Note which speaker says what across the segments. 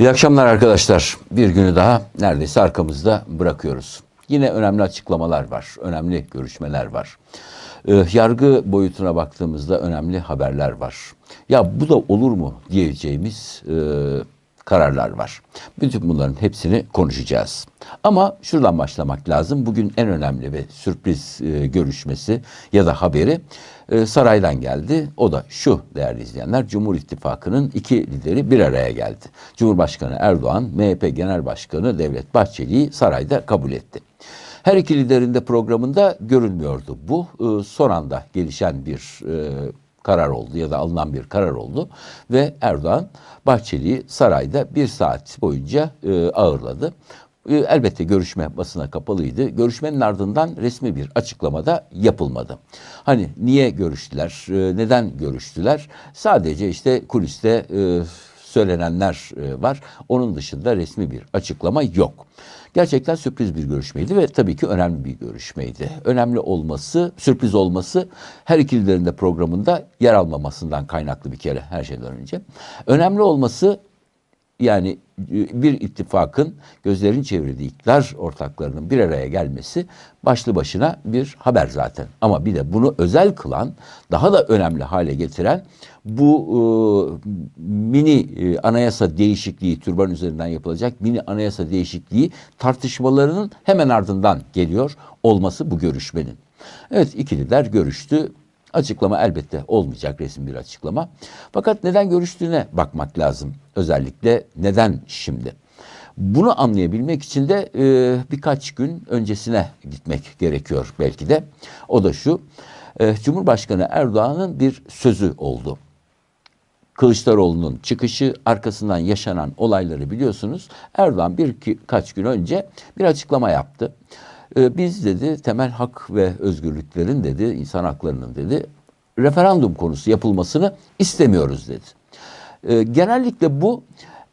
Speaker 1: İyi akşamlar arkadaşlar. Bir günü daha neredeyse arkamızda bırakıyoruz. Yine önemli açıklamalar var, önemli görüşmeler var. Ee, yargı boyutuna baktığımızda önemli haberler var. Ya bu da olur mu diyeceğimiz e, kararlar var. Bütün bunların hepsini konuşacağız. Ama şuradan başlamak lazım. Bugün en önemli ve sürpriz e, görüşmesi ya da haberi e, saraydan geldi. O da şu değerli izleyenler. Cumhur İttifakı'nın iki lideri bir araya geldi. Cumhurbaşkanı Erdoğan, MHP Genel Başkanı Devlet Bahçeli'yi sarayda kabul etti. Her iki liderin de programında görünmüyordu. Bu e, son anda gelişen bir e, karar oldu ya da alınan bir karar oldu ve Erdoğan Bahçeli'yi sarayda bir saat boyunca e, ağırladı. E, Elbette görüşme basına kapalıydı. Görüşmenin ardından resmi bir açıklamada yapılmadı. Hani niye görüştüler, e, neden görüştüler? Sadece işte kuliste e, söylenenler e, var. Onun dışında resmi bir açıklama yok. Gerçekten sürpriz bir görüşmeydi ve tabii ki önemli bir görüşmeydi. Önemli olması, sürpriz olması her iki liderin de programında yer almamasından kaynaklı bir kere her şeyden önce. Önemli olması yani bir ittifakın gözlerin çevirdiği iktidar ortaklarının bir araya gelmesi başlı başına bir haber zaten. Ama bir de bunu özel kılan, daha da önemli hale getiren bu e, mini e, anayasa değişikliği, türban üzerinden yapılacak mini anayasa değişikliği tartışmalarının hemen ardından geliyor olması bu görüşmenin. Evet iki lider görüştü. Açıklama elbette olmayacak resim bir açıklama. Fakat neden görüştüğüne bakmak lazım. Özellikle neden şimdi? Bunu anlayabilmek için de e, birkaç gün öncesine gitmek gerekiyor belki de. O da şu. E, Cumhurbaşkanı Erdoğan'ın bir sözü oldu. Kılıçdaroğlu'nun çıkışı arkasından yaşanan olayları biliyorsunuz. Erdoğan birkaç gün önce bir açıklama yaptı. Ee, biz dedi temel hak ve özgürlüklerin dedi insan haklarının dedi referandum konusu yapılmasını istemiyoruz dedi. Ee, genellikle bu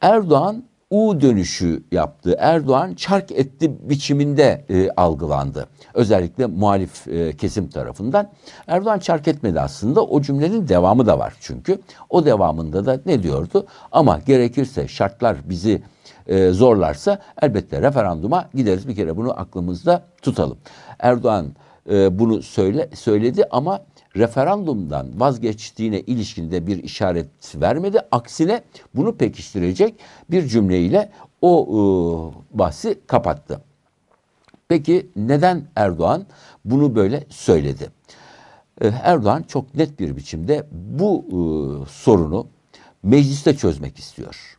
Speaker 1: Erdoğan U dönüşü yaptı. Erdoğan çark etti biçiminde e, algılandı. Özellikle muhalif e, kesim tarafından. Erdoğan çark etmedi aslında. O cümlenin devamı da var çünkü. O devamında da ne diyordu? Ama gerekirse şartlar bizi e, zorlarsa elbette referanduma gideriz. Bir kere bunu aklımızda tutalım. Erdoğan e, bunu söyle söyledi ama referandumdan vazgeçtiğine ilişkinde bir işaret vermedi. Aksine bunu pekiştirecek bir cümleyle o e, bahsi kapattı. Peki neden Erdoğan bunu böyle söyledi? E, Erdoğan çok net bir biçimde bu e, sorunu mecliste çözmek istiyor.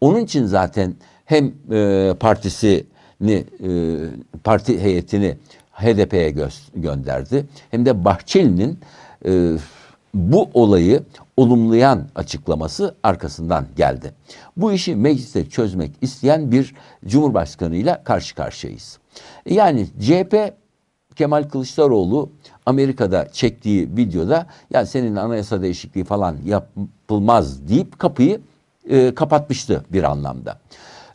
Speaker 1: Onun için zaten hem e, partisini, e, parti heyetini HDP'ye gö gönderdi hem de Bahçeli'nin e, bu olayı olumlayan açıklaması arkasından geldi. Bu işi mecliste çözmek isteyen bir cumhurbaşkanıyla karşı karşıyayız. Yani CHP Kemal Kılıçdaroğlu Amerika'da çektiği videoda ya senin anayasa değişikliği falan yapılmaz deyip kapıyı e, kapatmıştı bir anlamda.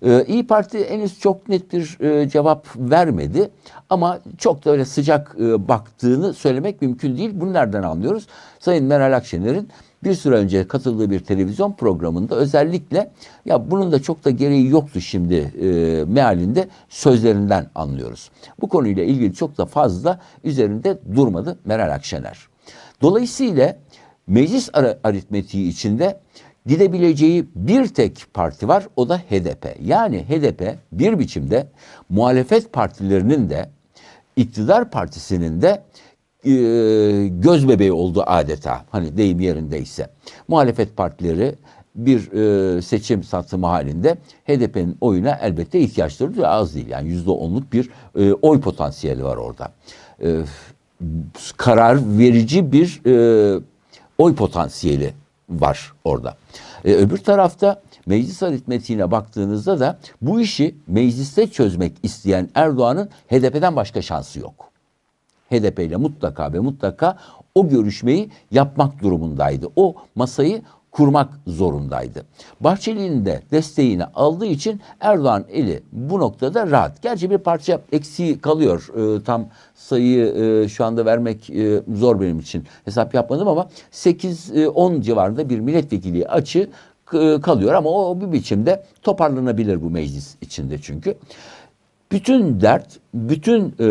Speaker 1: Ee, İyi Parti henüz çok net bir e, cevap vermedi ama çok da öyle sıcak e, baktığını söylemek mümkün değil. Bunu nereden anlıyoruz? Sayın Meral Akşener'in bir süre önce katıldığı bir televizyon programında özellikle ya bunun da çok da gereği yoktu şimdi e, mealinde sözlerinden anlıyoruz. Bu konuyla ilgili çok da fazla üzerinde durmadı Meral Akşener. Dolayısıyla meclis aritmetiği içinde gidebileceği bir tek parti var o da HDP. Yani HDP bir biçimde muhalefet partilerinin de iktidar partisinin de e, göz bebeği oldu adeta. Hani deyim yerindeyse. Muhalefet partileri bir e, seçim satımı halinde HDP'nin oyuna elbette ihtiyaçları da az değil. Yani yüzde onluk bir e, oy potansiyeli var orada. E, karar verici bir e, oy potansiyeli var orada. E, öbür tarafta meclis aritmetiğine baktığınızda da bu işi mecliste çözmek isteyen Erdoğan'ın HDP'den başka şansı yok. HDP ile mutlaka ve mutlaka o görüşmeyi yapmak durumundaydı. O masayı kurmak zorundaydı. Bahçeli'nin de desteğini aldığı için Erdoğan eli bu noktada rahat. Gerçi bir parça eksiği kalıyor. E, tam sayıyı e, şu anda vermek e, zor benim için. Hesap yapmadım ama 8-10 civarında bir milletvekili açı k- kalıyor ama o bir biçimde toparlanabilir bu meclis içinde çünkü. Bütün dert, bütün e,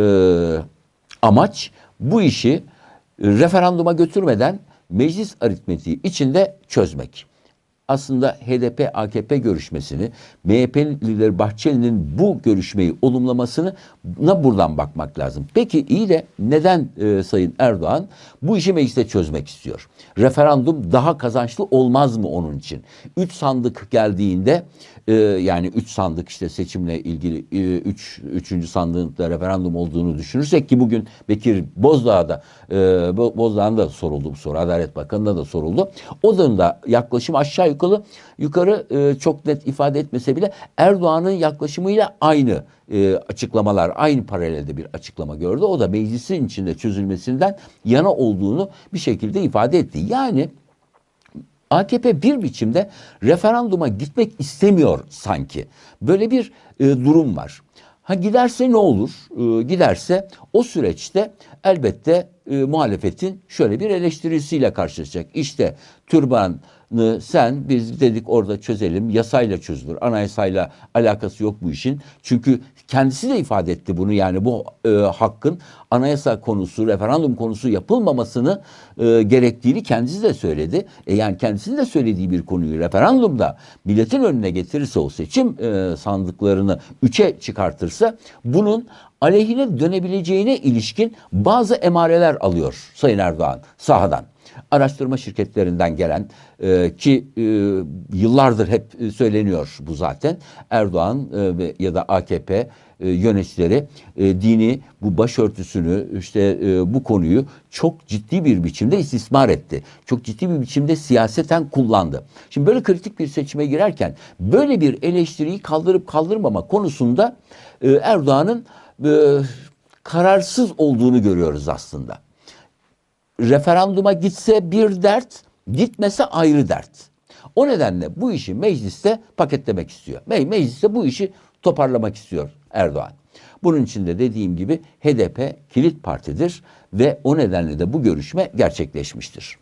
Speaker 1: amaç bu işi e, referanduma götürmeden meclis aritmetiği içinde çözmek. Aslında HDP AKP görüşmesini MHP lideri Bahçeli'nin bu görüşmeyi olumlamasını na buradan bakmak lazım. Peki iyi de neden e, Sayın Erdoğan bu işi mecliste çözmek istiyor? Referandum daha kazançlı olmaz mı onun için? Üç sandık geldiğinde e, yani üç sandık işte seçimle ilgili e, üç, üçüncü sandığında referandum olduğunu düşünürsek ki bugün Bekir Bozdağ'da e, Bo- Bozdağ'ın da soruldu bu soru. Adalet Bakanı'na da soruldu. O da yaklaşım aşağı yukarı yukarı e, çok net ifade etmese bile Erdoğan'ın yaklaşımıyla aynı e, açıklamalar, aynı paralelde bir açıklama gördü. O da meclisin içinde çözülmesinden yana olduğunu bir şekilde ifade etti. Yani AKP bir biçimde referanduma gitmek istemiyor sanki. Böyle bir e, durum var. Ha giderse ne olur? E, giderse o süreçte elbette e, muhalefetin şöyle bir eleştirisiyle karşılaşacak. İşte türbanı sen biz dedik orada çözelim yasayla çözülür. Anayasayla alakası yok bu işin. Çünkü kendisi de ifade etti bunu yani bu e, hakkın anayasa konusu, referandum konusu yapılmamasını e, gerektiğini kendisi de söyledi. E, yani kendisinin de söylediği bir konuyu referandumda milletin önüne getirirse o seçim e, sandıklarını üçe çıkartırsa bunun aleyhine dönebileceğine ilişkin bazı emareler alıyor Sayın Erdoğan sahadan araştırma şirketlerinden gelen e, ki e, yıllardır hep e, söyleniyor bu zaten Erdoğan e, ya da AKP e, yöneticileri e, dini bu başörtüsünü işte e, bu konuyu çok ciddi bir biçimde istismar etti. Çok ciddi bir biçimde siyaseten kullandı. Şimdi böyle kritik bir seçime girerken böyle bir eleştiriyi kaldırıp kaldırmama konusunda e, Erdoğan'ın e, kararsız olduğunu görüyoruz aslında referanduma gitse bir dert, gitmese ayrı dert. O nedenle bu işi mecliste paketlemek istiyor. Me- Mecliste bu işi toparlamak istiyor Erdoğan. Bunun için de dediğim gibi HDP kilit partidir ve o nedenle de bu görüşme gerçekleşmiştir.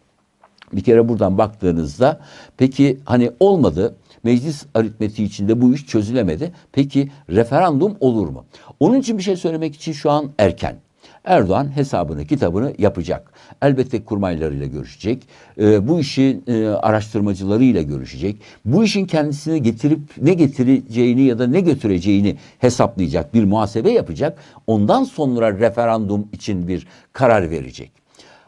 Speaker 1: Bir kere buradan baktığınızda peki hani olmadı meclis aritmetiği içinde bu iş çözülemedi. Peki referandum olur mu? Onun için bir şey söylemek için şu an erken. Erdoğan hesabını kitabını yapacak. Elbette kurmaylarıyla görüşecek. Ee, bu işin e, araştırmacılarıyla görüşecek. Bu işin kendisine getirip ne getireceğini ya da ne götüreceğini hesaplayacak. Bir muhasebe yapacak. Ondan sonra referandum için bir karar verecek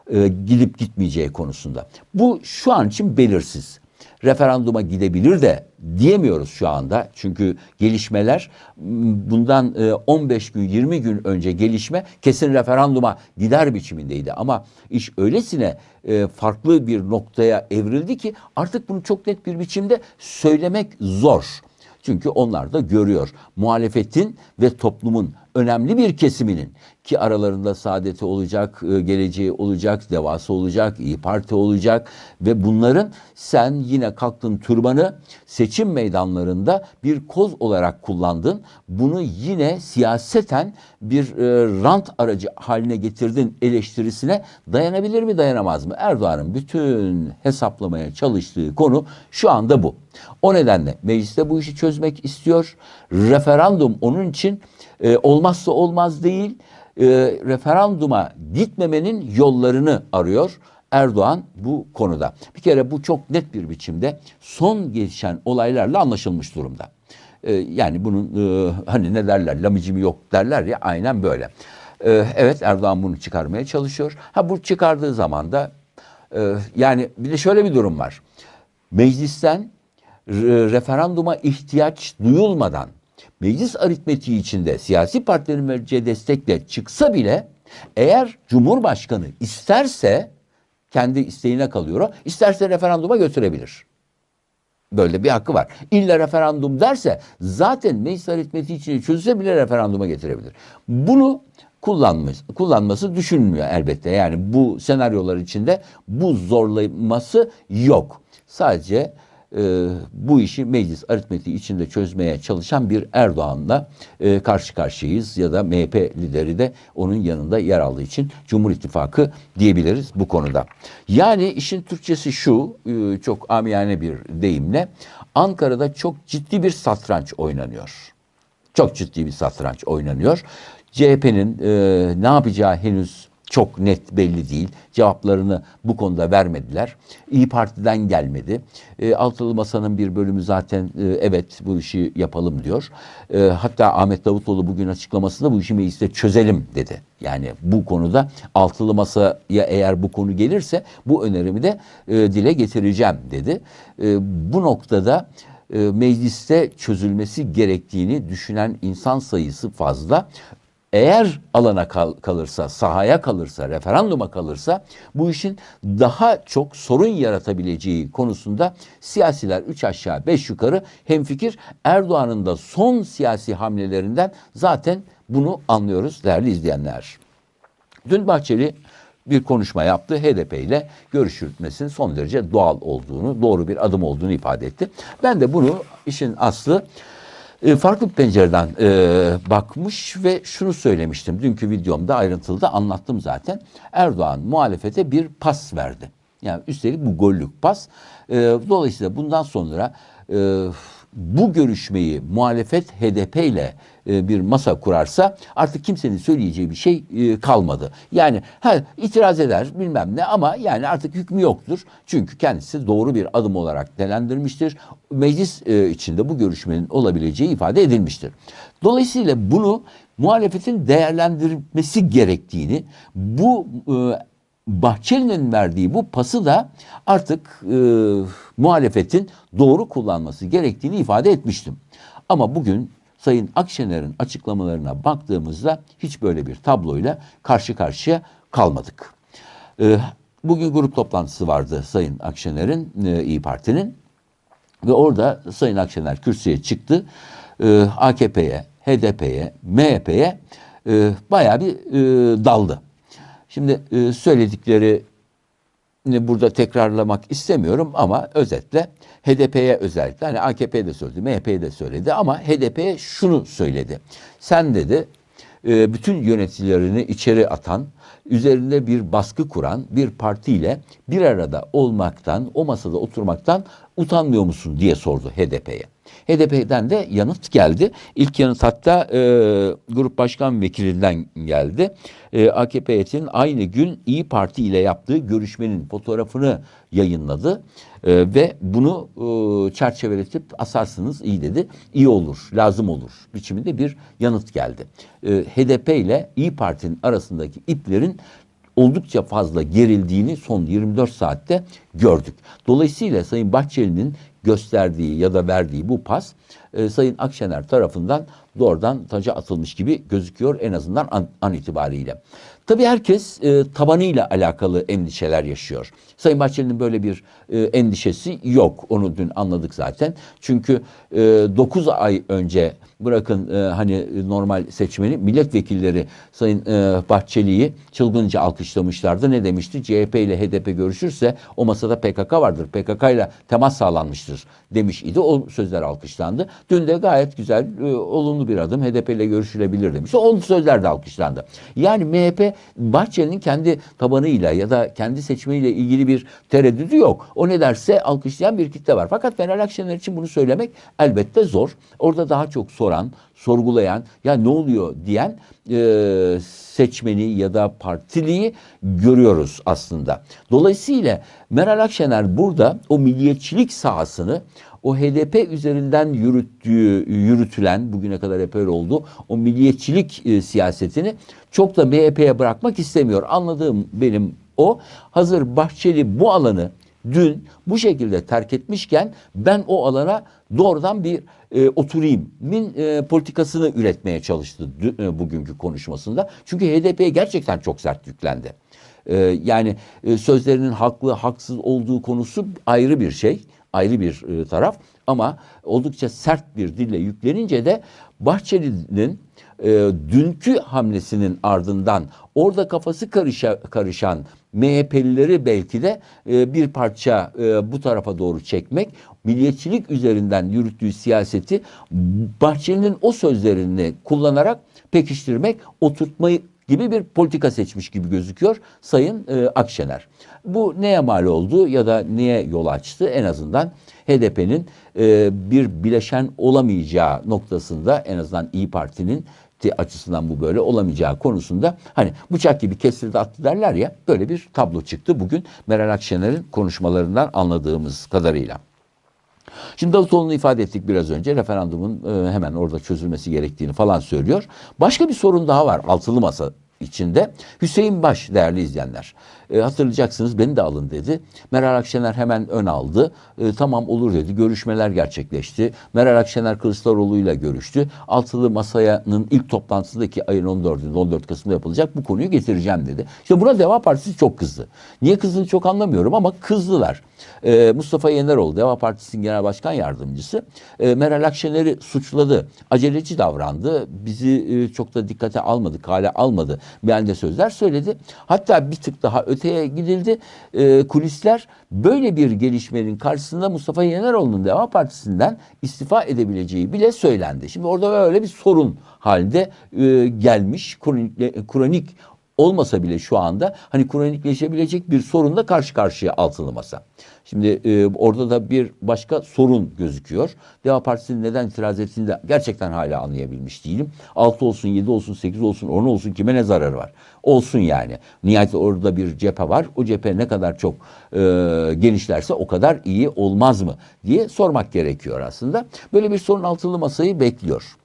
Speaker 1: e, gidip gitmeyeceği konusunda. Bu şu an için belirsiz. Referanduma gidebilir de diyemiyoruz şu anda. Çünkü gelişmeler bundan e, 15 gün 20 gün önce gelişme kesin referanduma gider biçimindeydi. Ama iş öylesine e, farklı bir noktaya evrildi ki artık bunu çok net bir biçimde söylemek zor. Çünkü onlar da görüyor muhalefetin ve toplumun önemli bir kesiminin ki aralarında saadeti olacak, e, geleceği olacak, devası olacak, iyi Parti olacak ve bunların sen yine kalktın türbanı seçim meydanlarında bir koz olarak kullandın. Bunu yine siyaseten bir e, rant aracı haline getirdin eleştirisine dayanabilir mi dayanamaz mı? Erdoğan'ın bütün hesaplamaya çalıştığı konu şu anda bu. O nedenle mecliste bu işi çözmek istiyor. Referandum onun için e, olmazsa olmaz değil. E, referanduma gitmemenin yollarını arıyor. Erdoğan bu konuda. Bir kere bu çok net bir biçimde son gelişen olaylarla anlaşılmış durumda. E, yani bunun e, hani ne derler lamicimi yok derler ya aynen böyle. E, evet Erdoğan bunu çıkarmaya çalışıyor. Ha bu çıkardığı zaman da e, yani bir de şöyle bir durum var. Meclisten re- referanduma ihtiyaç duyulmadan meclis aritmetiği içinde siyasi partilerin vereceği destekle çıksa bile eğer Cumhurbaşkanı isterse kendi isteğine kalıyor isterse referanduma götürebilir. Böyle bir hakkı var. İlla referandum derse zaten meclis aritmetiği içinde çözülse bile referanduma getirebilir. Bunu kullanması, kullanması düşünülmüyor elbette. Yani bu senaryolar içinde bu zorlaması yok. Sadece e, bu işi meclis aritmetiği içinde çözmeye çalışan bir Erdoğan'la e, karşı karşıyayız ya da MHP lideri de onun yanında yer aldığı için Cumhur İttifakı diyebiliriz bu konuda. Yani işin Türkçesi şu e, çok amiyane bir deyimle Ankara'da çok ciddi bir satranç oynanıyor. Çok ciddi bir satranç oynanıyor. CHP'nin e, ne yapacağı henüz çok net belli değil. Cevaplarını bu konuda vermediler. İyi Parti'den gelmedi. E, Altılı Masa'nın bir bölümü zaten e, evet bu işi yapalım diyor. E, hatta Ahmet Davutoğlu bugün açıklamasında bu işi mecliste çözelim dedi. Yani bu konuda Altılı Masa'ya eğer bu konu gelirse bu önerimi de e, dile getireceğim dedi. E, bu noktada e, mecliste çözülmesi gerektiğini düşünen insan sayısı fazla. Eğer alana kal- kalırsa, sahaya kalırsa, referanduma kalırsa bu işin daha çok sorun yaratabileceği konusunda siyasiler üç aşağı beş yukarı hemfikir. Erdoğan'ın da son siyasi hamlelerinden zaten bunu anlıyoruz değerli izleyenler. Dün Bahçeli bir konuşma yaptı. HDP ile görüş yürütmesinin son derece doğal olduğunu, doğru bir adım olduğunu ifade etti. Ben de bunu işin aslı e, farklı bir pencereden e, bakmış ve şunu söylemiştim. Dünkü videomda ayrıntılı da anlattım zaten. Erdoğan muhalefete bir pas verdi. Yani üstelik bu gollük pas. E, dolayısıyla bundan sonra e, bu görüşmeyi muhalefet HDP ile e, bir masa kurarsa artık kimsenin söyleyeceği bir şey e, kalmadı. Yani ha, itiraz eder bilmem ne ama yani artık hükmü yoktur. Çünkü kendisi doğru bir adım olarak değerlendirmiştir. Meclis e, içinde bu görüşmenin olabileceği ifade edilmiştir. Dolayısıyla bunu muhalefetin değerlendirmesi gerektiğini bu Bahçeli'nin verdiği bu pası da artık e, muhalefetin doğru kullanması gerektiğini ifade etmiştim. Ama bugün Sayın Akşener'in açıklamalarına baktığımızda hiç böyle bir tabloyla karşı karşıya kalmadık. E, bugün grup toplantısı vardı Sayın Akşener'in, e, İyi Parti'nin. Ve orada Sayın Akşener kürsüye çıktı. E, AKP'ye, HDP'ye, MHP'ye e, bayağı bir e, daldı. Şimdi e, söyledikleri burada tekrarlamak istemiyorum ama özetle HDP'ye özellikle hani AKP'ye de söyledi, MHP'ye de söyledi ama HDP'ye şunu söyledi. Sen dedi e, bütün yöneticilerini içeri atan, üzerinde bir baskı kuran bir partiyle bir arada olmaktan, o masada oturmaktan utanmıyor musun diye sordu HDP'ye. HDP'den de yanıt geldi. İlk yanıt hatta e, grup başkan vekilinden geldi. E, AKP heyetinin aynı gün İyi Parti ile yaptığı görüşmenin fotoğrafını yayınladı. E, ve bunu e, çerçeveletip asarsınız iyi dedi. İyi olur, lazım olur biçiminde bir yanıt geldi. E, HDP ile İyi Parti'nin arasındaki iplerin oldukça fazla gerildiğini son 24 saatte gördük. Dolayısıyla Sayın Bahçeli'nin gösterdiği ya da verdiği bu pas e, Sayın Akşener tarafından doğrudan taca atılmış gibi gözüküyor en azından an, an itibariyle. Tabii herkes e, tabanıyla alakalı endişeler yaşıyor. Sayın Bahçeli'nin böyle bir e, endişesi yok. Onu dün anladık zaten. Çünkü e, 9 ay önce bırakın e, hani normal seçmeni milletvekilleri Sayın e, Bahçeli'yi çılgınca alkışlamışlardı. Ne demişti? CHP ile HDP görüşürse o masada PKK vardır. PKK ile temas sağlanmıştır demiş idi. O sözler alkışlandı. Dün de gayet güzel, e, olumlu bir adım HDP ile görüşülebilir demişti. O sözler de alkışlandı. Yani MHP Bahçeli'nin kendi tabanıyla ya da kendi seçmeniyle ilgili bir tereddüdü yok. O ne derse alkışlayan bir kitle var. Fakat Meral Akşener için bunu söylemek elbette zor. Orada daha çok soran, sorgulayan, ya ne oluyor diyen e, seçmeni ya da partiliyi görüyoruz aslında. Dolayısıyla Meral Akşener burada o milliyetçilik sahasını o HDP üzerinden yürüttüğü, yürütülen bugüne kadar hep öyle oldu. O milliyetçilik e, siyasetini çok da MHP'ye bırakmak istemiyor. Anladığım benim o. Hazır Bahçeli bu alanı dün bu şekilde terk etmişken ben o alana doğrudan bir e, oturayım min e, politikasını üretmeye çalıştı dün, e, bugünkü konuşmasında. Çünkü HDP'ye gerçekten çok sert yüklendi. E, yani e, sözlerinin haklı haksız olduğu konusu ayrı bir şey ayrı bir e, taraf. Ama oldukça sert bir dille yüklenince de Bahçeli'nin e, dünkü hamlesinin ardından orada kafası karışa, karışan MHP'lileri belki de e, bir parça e, bu tarafa doğru çekmek, milliyetçilik üzerinden yürüttüğü siyaseti Bahçeli'nin o sözlerini kullanarak pekiştirmek, oturtmayı gibi bir politika seçmiş gibi gözüküyor Sayın e, Akşener. Bu neye mal oldu ya da niye yol açtı en azından HDP'nin e, bir bileşen olamayacağı noktasında en azından İyi Parti'nin açısından bu böyle olamayacağı konusunda hani bıçak gibi kesildi attı derler ya böyle bir tablo çıktı bugün Meral Akşener'in konuşmalarından anladığımız kadarıyla. Şimdi Davutoğlu'nu ifade ettik biraz önce. Referandumun e, hemen orada çözülmesi gerektiğini falan söylüyor. Başka bir sorun daha var altılı masa içinde. Hüseyin Baş değerli izleyenler. E, hatırlayacaksınız beni de alın dedi. Meral Akşener hemen ön aldı. E, tamam olur dedi. Görüşmeler gerçekleşti. Meral Akşener Kılıçdaroğlu ile görüştü. Altılı Masa'nın ilk toplantısındaki ayın 14'ünde 14 Kasım'da yapılacak bu konuyu getireceğim dedi. İşte buna Deva Partisi çok kızdı. Niye kızdığını çok anlamıyorum ama kızdılar. E, Mustafa Yeneroğlu Deva Partisi'nin genel başkan yardımcısı e, Meral Akşener'i suçladı. Aceleci davrandı. Bizi e, çok da dikkate almadı, hale almadı. Beğendi sözler söyledi. Hatta bir tık daha öteye gidildi. E, kulisler böyle bir gelişmenin karşısında Mustafa Yeneroğlu'nun Deva Partisi'nden istifa edebileceği bile söylendi. Şimdi orada böyle bir sorun halde e, gelmiş kronik, kronik olmasa bile şu anda hani kronikleşebilecek bir sorunla karşı karşıya altılı masa. Şimdi e, orada da bir başka sorun gözüküyor. Deva Partisi'nin neden itiraz ettiğini de gerçekten hala anlayabilmiş değilim. 6 olsun, 7 olsun, 8 olsun, 10 olsun kime ne zararı var? Olsun yani. Nihayet orada bir cephe var. O cephe ne kadar çok e, genişlerse o kadar iyi olmaz mı diye sormak gerekiyor aslında. Böyle bir sorun altılı masayı bekliyor.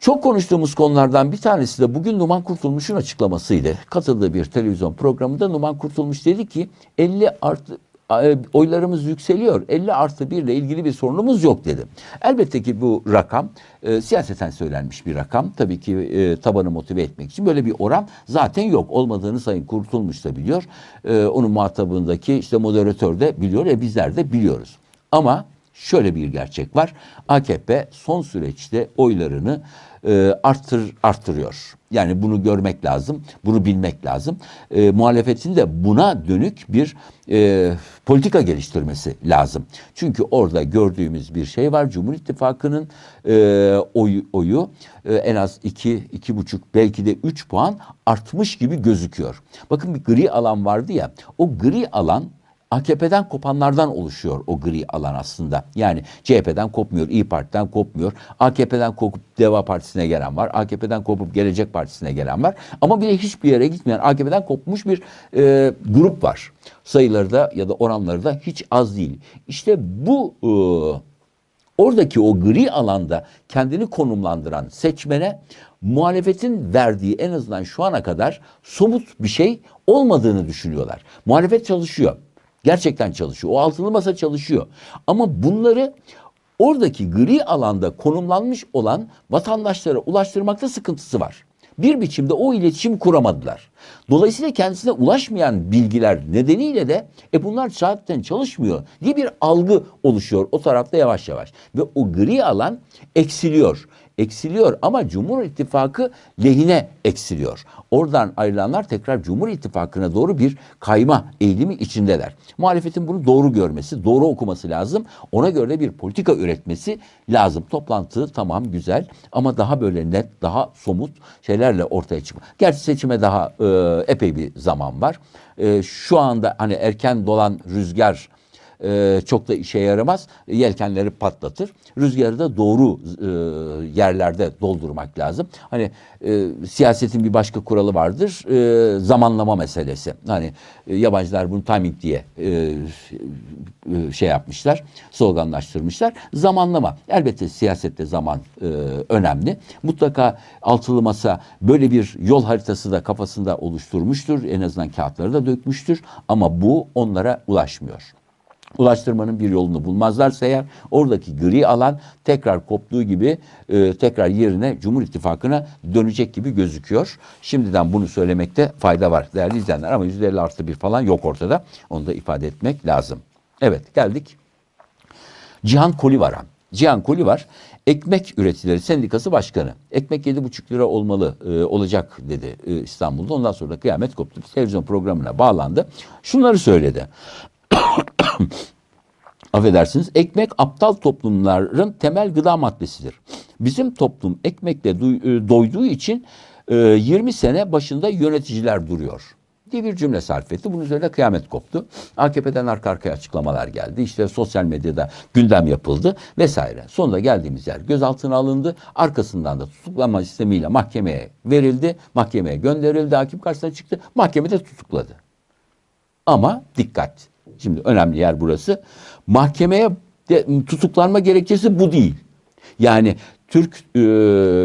Speaker 1: Çok konuştuğumuz konulardan bir tanesi de bugün Numan Kurtulmuş'un açıklamasıydı. Katıldığı bir televizyon programında Numan Kurtulmuş dedi ki 50 artı e, oylarımız yükseliyor. 50 artı 1 ile ilgili bir sorunumuz yok dedi. Elbette ki bu rakam e, siyaseten söylenmiş bir rakam. Tabii ki e, tabanı motive etmek için böyle bir oran zaten yok. Olmadığını Sayın Kurtulmuş da biliyor. E, onun muhatabındaki işte moderatör de biliyor. E bizler de biliyoruz. Ama şöyle bir gerçek var. AKP son süreçte oylarını e, arttır arttırıyor. Yani bunu görmek lazım, bunu bilmek lazım. E, muhalefetin de buna dönük bir e, politika geliştirmesi lazım. Çünkü orada gördüğümüz bir şey var. Cumhur İttifakı'nın e, oyu, oyu e, en az iki, iki buçuk belki de üç puan artmış gibi gözüküyor. Bakın bir gri alan vardı ya, o gri alan AKP'den kopanlardan oluşuyor o gri alan aslında. Yani CHP'den kopmuyor, İyi Parti'den kopmuyor. AKP'den kopup Deva Partisi'ne gelen var. AKP'den kopup Gelecek Partisi'ne gelen var. Ama bir de hiçbir yere gitmeyen AKP'den kopmuş bir e, grup var. Sayıları da ya da oranları da hiç az değil. İşte bu e, oradaki o gri alanda kendini konumlandıran seçmene muhalefetin verdiği en azından şu ana kadar somut bir şey olmadığını düşünüyorlar. Muhalefet çalışıyor. Gerçekten çalışıyor. O altılı masa çalışıyor. Ama bunları oradaki gri alanda konumlanmış olan vatandaşlara ulaştırmakta sıkıntısı var. Bir biçimde o iletişim kuramadılar. Dolayısıyla kendisine ulaşmayan bilgiler nedeniyle de e bunlar zaten çalışmıyor diye bir algı oluşuyor o tarafta yavaş yavaş. Ve o gri alan eksiliyor eksiliyor ama Cumhur İttifakı lehine eksiliyor. Oradan ayrılanlar tekrar Cumhur İttifakı'na doğru bir kayma eğilimi içindeler. Muhalefetin bunu doğru görmesi, doğru okuması lazım. Ona göre bir politika üretmesi lazım. Toplantı tamam güzel ama daha böyle net, daha somut şeylerle ortaya çıkma. Gerçi seçime daha e, epey bir zaman var. E, şu anda hani erken dolan rüzgar e, çok da işe yaramaz. Yelkenleri patlatır. Rüzgarı da doğru e, yerlerde doldurmak lazım. Hani e, siyasetin bir başka kuralı vardır. E, zamanlama meselesi. Hani e, yabancılar bunu timing diye e, e, şey yapmışlar. Sloganlaştırmışlar. Zamanlama. Elbette siyasette zaman e, önemli. Mutlaka altılı masa böyle bir yol haritası da kafasında oluşturmuştur. En azından kağıtları da dökmüştür. Ama bu onlara ulaşmıyor ulaştırmanın bir yolunu bulmazlarsa eğer oradaki gri alan tekrar koptuğu gibi e, tekrar yerine Cumhur İttifakı'na dönecek gibi gözüküyor. Şimdiden bunu söylemekte fayda var değerli izleyenler ama %50 artı bir falan yok ortada. Onu da ifade etmek lazım. Evet geldik Cihan Kolivaran. Cihan Kolivar Ekmek Üreticileri Sendikası Başkanı. Ekmek 7,5 lira olmalı e, olacak dedi e, İstanbul'da. Ondan sonra da kıyamet koptu. Televizyon programına bağlandı. Şunları söyledi. affedersiniz ekmek aptal toplumların temel gıda maddesidir. Bizim toplum ekmekle e, doyduğu için e, 20 sene başında yöneticiler duruyor diye bir cümle sarf etti. Bunun üzerine kıyamet koptu. AKP'den arka arkaya açıklamalar geldi. İşte sosyal medyada gündem yapıldı vesaire. Sonunda geldiğimiz yer gözaltına alındı. Arkasından da tutuklama sistemiyle mahkemeye verildi. Mahkemeye gönderildi. Hakim karşısına çıktı. Mahkemede tutukladı. Ama dikkat. Şimdi önemli yer burası. Mahkemeye de, tutuklanma gerekçesi bu değil. Yani Türk e,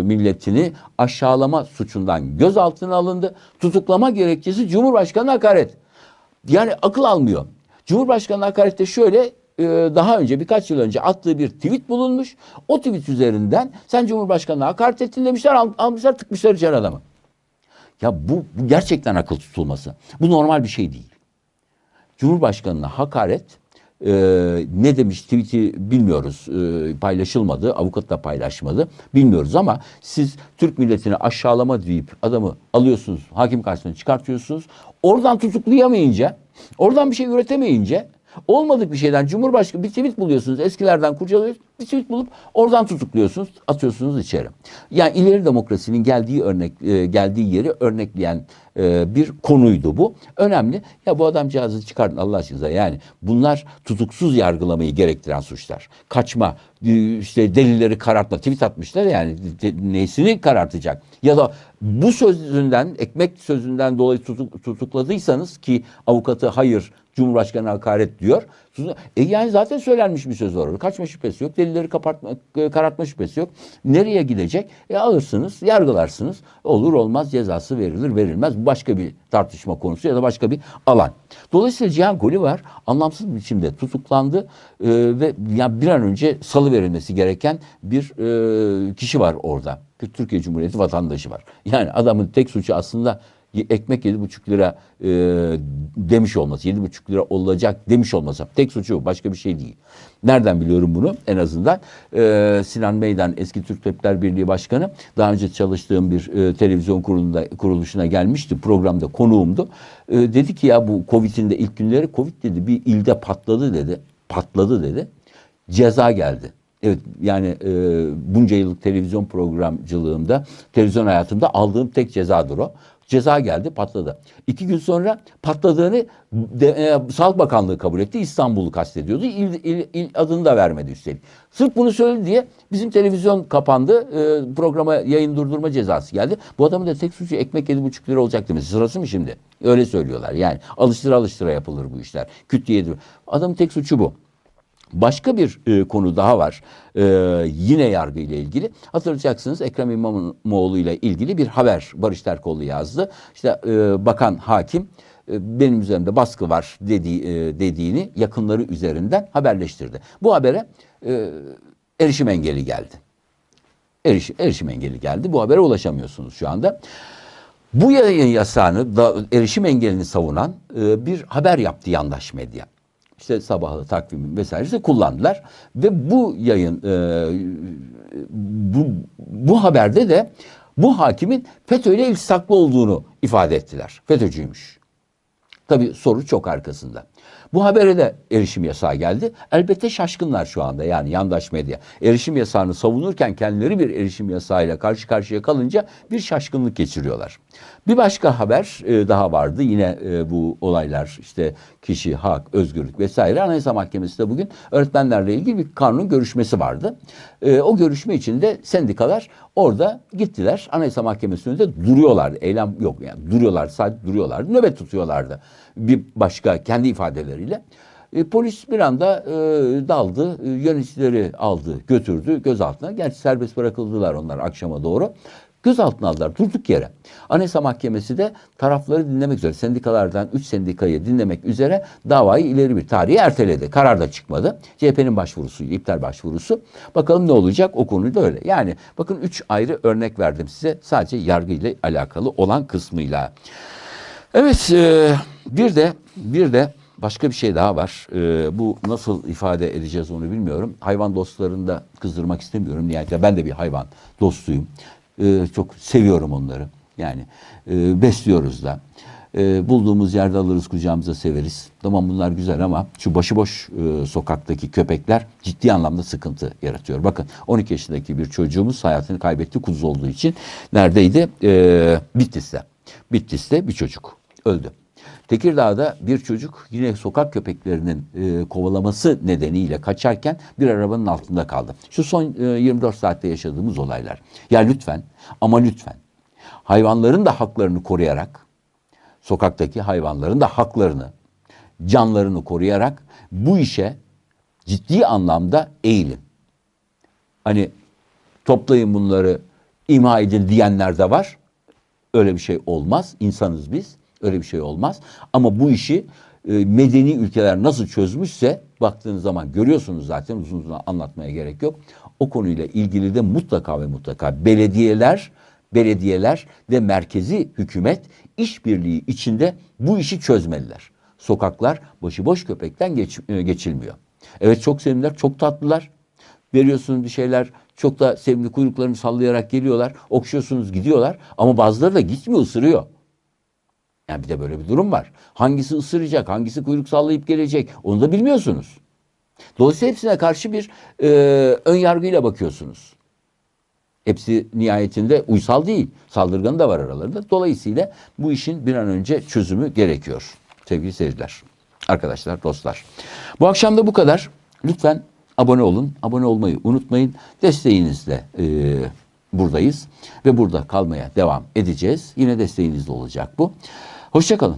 Speaker 1: milletini aşağılama suçundan gözaltına alındı. Tutuklama gerekçesi Cumhurbaşkanı hakaret. Yani akıl almıyor. Cumhurbaşkanı hakarette şöyle e, daha önce birkaç yıl önce attığı bir tweet bulunmuş. O tweet üzerinden sen Cumhurbaşkanı'na hakaret ettin demişler al- almışlar tıkmışlar içeri adamı. Ya bu, bu gerçekten akıl tutulması. Bu normal bir şey değil. Cumhurbaşkanına hakaret e, ne demiş tweet'i bilmiyoruz. E, paylaşılmadı. Avukat da paylaşmadı. Bilmiyoruz ama siz Türk milletini aşağılama deyip adamı alıyorsunuz. Hakim karşısına çıkartıyorsunuz. Oradan tutuklayamayınca, oradan bir şey üretemeyince olmadık bir şeyden Cumhurbaşkanı bir tweet buluyorsunuz. Eskilerden kurcalıyorsunuz. Bir tweet bulup oradan tutukluyorsunuz, atıyorsunuz içeri. Yani ileri demokrasinin geldiği örnek e, geldiği yeri örnekleyen e, bir konuydu bu. Önemli. Ya bu adamcağızı çıkartın Allah aşkına. Yani bunlar tutuksuz yargılamayı gerektiren suçlar. Kaçma, e, işte delilleri karartma, tweet atmışlar yani nesini karartacak? Ya da bu sözünden, ekmek sözünden dolayı tutuk, tutukladıysanız ki avukatı hayır Cumhurbaşkanı hakaret diyor. E yani zaten söylenmiş bir söz var. Kaçma şüphesi yok. Delilleri kapatma, e, karartma şüphesi yok. Nereye gidecek? E alırsınız, yargılarsınız. Olur olmaz cezası verilir, verilmez. Başka bir tartışma konusu ya da başka bir alan. Dolayısıyla Cihan Goli var. Anlamsız bir biçimde tutuklandı e, ve ya bir an önce salı verilmesi gereken bir e, kişi var orada. Bir Türkiye Cumhuriyeti vatandaşı var. Yani adamın tek suçu aslında ekmek yedi buçuk lira e, demiş olması, yedi buçuk lira olacak demiş olması. Tek suçu bu, başka bir şey değil. Nereden biliyorum bunu? En azından e, Sinan Meydan eski Türk Tabipler Birliği Başkanı daha önce çalıştığım bir e, televizyon kurulunda, kuruluşuna gelmişti. Programda konuğumdu. E, dedi ki ya bu Covid'in de ilk günleri Covid dedi bir ilde patladı dedi. Patladı dedi. Ceza geldi. Evet yani e, bunca yıllık televizyon programcılığımda, televizyon hayatımda aldığım tek cezadır o. Ceza geldi patladı. İki gün sonra patladığını de, e, Sağlık Bakanlığı kabul etti. İstanbul'u kastediyordu. İl, il, il adını da vermedi üstelik. Sırf bunu söyledi diye bizim televizyon kapandı. E, programa yayın durdurma cezası geldi. Bu adamın da tek suçu ekmek yedi buçuk lira olacak demesi. Sırası mı şimdi? Öyle söylüyorlar. Yani alıştıra alıştıra yapılır bu işler. Küt diye. Adamın tek suçu bu. Başka bir e, konu daha var. E, yine yargı ile ilgili. Hatırlayacaksınız Ekrem İmamoğlu ile ilgili bir haber Barış Terkoğlu yazdı. İşte e, bakan hakim e, benim üzerimde baskı var dediği, e, dediğini yakınları üzerinden haberleştirdi. Bu habere e, erişim engeli geldi. Erişim, erişim engeli geldi. Bu habere ulaşamıyorsunuz şu anda. Bu yayın yasağını, da, erişim engelini savunan e, bir haber yaptı yandaş medya işte sabahlı takvimin vesairesi kullandılar ve bu yayın e, bu, bu haberde de bu hakimin FETÖ'yle iltisaklı olduğunu ifade ettiler. FETÖ'cüymüş. Tabii soru çok arkasında. Bu habere de erişim yasağı geldi. Elbette şaşkınlar şu anda yani yandaş medya. Erişim yasağını savunurken kendileri bir erişim yasağıyla karşı karşıya kalınca bir şaşkınlık geçiriyorlar. Bir başka haber e, daha vardı. Yine e, bu olaylar işte kişi, hak, özgürlük vesaire. Anayasa Mahkemesi'nde bugün öğretmenlerle ilgili bir kanun görüşmesi vardı. E, o görüşme içinde sendikalar orada gittiler. Anayasa Mahkemesi önünde duruyorlardı. Eylem yok yani duruyorlar sadece duruyorlardı. Nöbet tutuyorlardı. Bir başka kendi ifadeleriyle. E, polis bir anda e, daldı, e, yöneticileri aldı, götürdü gözaltına. Gerçi serbest bırakıldılar onlar akşama doğru. Gözaltına aldılar durduk yere. Anayasa Mahkemesi de tarafları dinlemek üzere sendikalardan 3 sendikayı dinlemek üzere davayı ileri bir tarihe erteledi. Karar da çıkmadı. CHP'nin başvurusu, iptal başvurusu. Bakalım ne olacak o konuyu da öyle. Yani bakın 3 ayrı örnek verdim size sadece yargı ile alakalı olan kısmıyla. Evet e, bir de bir de başka bir şey daha var. Ee, bu nasıl ifade edeceğiz onu bilmiyorum. Hayvan dostlarını da kızdırmak istemiyorum. Nihayetinde ben de bir hayvan dostuyum. Ee, çok seviyorum onları. Yani e, besliyoruz da. Ee, bulduğumuz yerde alırız kucağımıza severiz. Tamam bunlar güzel ama şu başıboş e, sokaktaki köpekler ciddi anlamda sıkıntı yaratıyor. Bakın 12 yaşındaki bir çocuğumuz hayatını kaybetti kuzu olduğu için. Neredeydi? Ee, Bitlis'te. Bitlis'te bir çocuk öldü. Tekirdağ'da bir çocuk yine sokak köpeklerinin e, kovalaması nedeniyle kaçarken bir arabanın altında kaldı. Şu son e, 24 saatte yaşadığımız olaylar. Ya lütfen ama lütfen hayvanların da haklarını koruyarak sokaktaki hayvanların da haklarını, canlarını koruyarak bu işe ciddi anlamda eğilin. Hani toplayın bunları imha edin diyenler de var. Öyle bir şey olmaz. İnsanız biz. Öyle bir şey olmaz. Ama bu işi e, medeni ülkeler nasıl çözmüşse baktığınız zaman görüyorsunuz zaten uzun uzun anlatmaya gerek yok. O konuyla ilgili de mutlaka ve mutlaka belediyeler, belediyeler ve merkezi hükümet işbirliği içinde bu işi çözmeliler. Sokaklar başıboş köpekten geç, e, geçilmiyor. Evet çok sevimliler, çok tatlılar. Veriyorsunuz bir şeyler çok da sevimli kuyruklarını sallayarak geliyorlar. Okşuyorsunuz gidiyorlar ama bazıları da gitmiyor ısırıyor. Yani bir de böyle bir durum var. Hangisi ısıracak, hangisi kuyruk sallayıp gelecek onu da bilmiyorsunuz. Dolayısıyla hepsine karşı bir e, ön yargıyla bakıyorsunuz. Hepsi nihayetinde uysal değil. Saldırganı da var aralarında. Dolayısıyla bu işin bir an önce çözümü gerekiyor. Sevgili seyirciler, arkadaşlar, dostlar. Bu akşam da bu kadar. Lütfen abone olun. Abone olmayı unutmayın. Desteğinizle e, buradayız ve burada kalmaya devam edeceğiz. Yine desteğinizle olacak bu. Hoşçakalın.